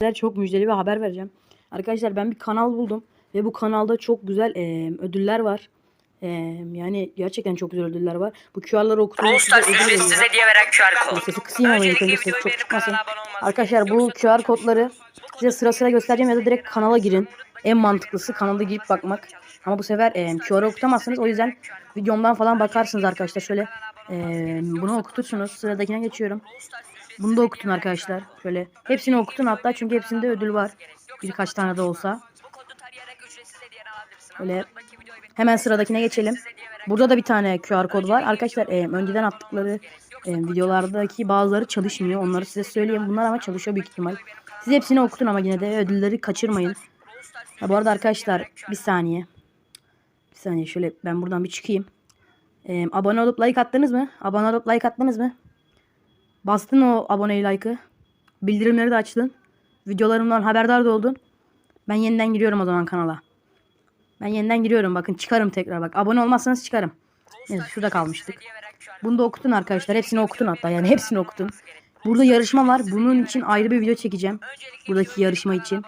Sizlere çok müjdeli bir haber vereceğim. Arkadaşlar ben bir kanal buldum ve bu kanalda çok güzel e, ödüller var. E, yani gerçekten çok güzel ödüller var. Bu QR'ları size Stars ödül ücretsiz veriyor. hediye veren QR kod. Sesi kısayım ama ilk önce ses çok çıkmasın. Arkadaşlar bu QR kodları size sıra sıra göstereceğim ya da direkt kanala girin. En mantıklısı kanala girip bakmak. Ama bu sefer e, QR'ı okutamazsınız. O yüzden videomdan falan bakarsınız arkadaşlar. Şöyle e, bunu okutursunuz. Sıradakine geçiyorum. Bunu da okutun arkadaşlar. Şöyle hepsini okutun hatta çünkü hepsinde ödül var. Birkaç tane de olsa. Öyle hemen sıradakine geçelim. Burada da bir tane QR kod var. Arkadaşlar e, önceden attıkları e, videolardaki bazıları çalışmıyor. Onları size söyleyeyim. Bunlar ama çalışıyor büyük ihtimal. Siz hepsini okutun ama yine de ödülleri kaçırmayın. Ha, bu arada arkadaşlar bir saniye. Bir saniye şöyle ben buradan bir çıkayım. E, abone olup like attınız mı? Abone olup like attınız mı? Bastın o aboneyi like'ı. Bildirimleri de açtın. Videolarımdan haberdar da oldun. Ben yeniden giriyorum o zaman kanala. Ben yeniden giriyorum bakın çıkarım tekrar bak. Abone olmazsanız çıkarım. Neyse şurada kalmıştık. Bunu da okutun arkadaşlar. Hepsini okutun hatta yani hepsini okutun. Burada yarışma var. Bunun için ayrı bir video çekeceğim. Buradaki yarışma için.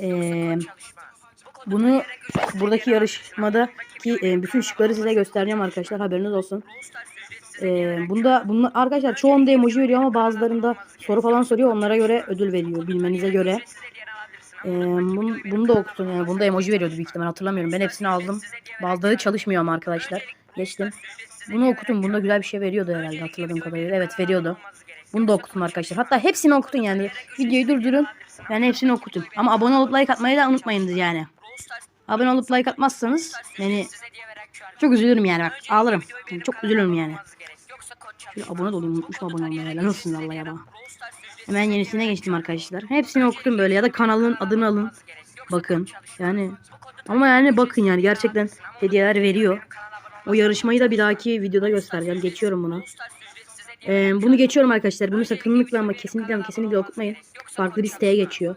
Ee, bunu buradaki yarışmadaki e, bütün şıkları size göstereceğim arkadaşlar. Haberiniz olsun. Ee, bunda bunlar arkadaşlar çoğunda emoji veriyor ama bazılarında soru falan soruyor. Onlara göre ödül veriyor. Bilmenize göre. Ee, bunu, bunu da okutun yani. Bunda emoji veriyordu büyük ihtimal hatırlamıyorum. Ben hepsini aldım. Bazıları çalışmıyor ama arkadaşlar. Geçtim. Bunu okutun. Bunda güzel bir şey veriyordu herhalde hatırladığım kadarıyla. Evet veriyordu. Bunu da okutun arkadaşlar. Hatta hepsini okutun yani. Videoyu durdurun. Yani hepsini okutun. Ama abone olup like atmayı da unutmayınız yani. Abone olup like atmazsanız yani çok üzülürüm yani bak ağlarım. Yani çok üzülürüm yani. Şöyle abone olayım unutmuşum abone olmayı. Helal olsun Allah ya bana. Hemen yenisine geçtim arkadaşlar. Hepsini okutun böyle ya da kanalın adını alın. Bakın yani ama yani bakın yani gerçekten hediyeler veriyor. O yarışmayı da bir dahaki videoda göstereceğim. Geçiyorum bunu. Ee, bunu geçiyorum arkadaşlar. Bunu sakınlıkla ama kesinlikle ama kesinlikle okutmayın. Farklı listeye geçiyor.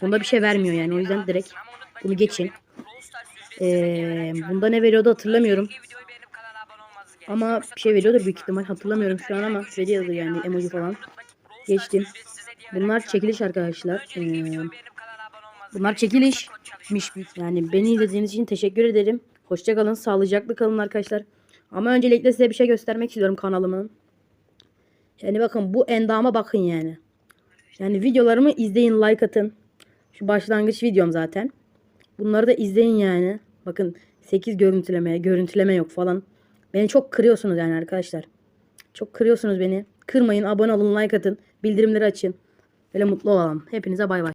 Bunda bir şey vermiyor yani. O yüzden direkt bunu geçin. Ee, bunda ne veriyordu hatırlamıyorum. Ama bir şey veriyordur büyük ihtimal. Hatırlamıyorum şu an ama veriyordu yani emoji falan. Geçtim. Bunlar çekiliş arkadaşlar. Ee, bunlar çekilişmiş. Yani beni izlediğiniz için teşekkür ederim. Hoşçakalın. Sağlıcakla kalın arkadaşlar. Ama öncelikle size bir şey göstermek istiyorum kanalımın. Yani bakın bu endama bakın yani. Yani videolarımı izleyin like atın. Şu başlangıç videom zaten. Bunları da izleyin yani. Bakın 8 görüntüleme, görüntüleme yok falan. Beni çok kırıyorsunuz yani arkadaşlar. Çok kırıyorsunuz beni. Kırmayın, abone olun, like atın, bildirimleri açın. Böyle mutlu olalım. Hepinize bay bay.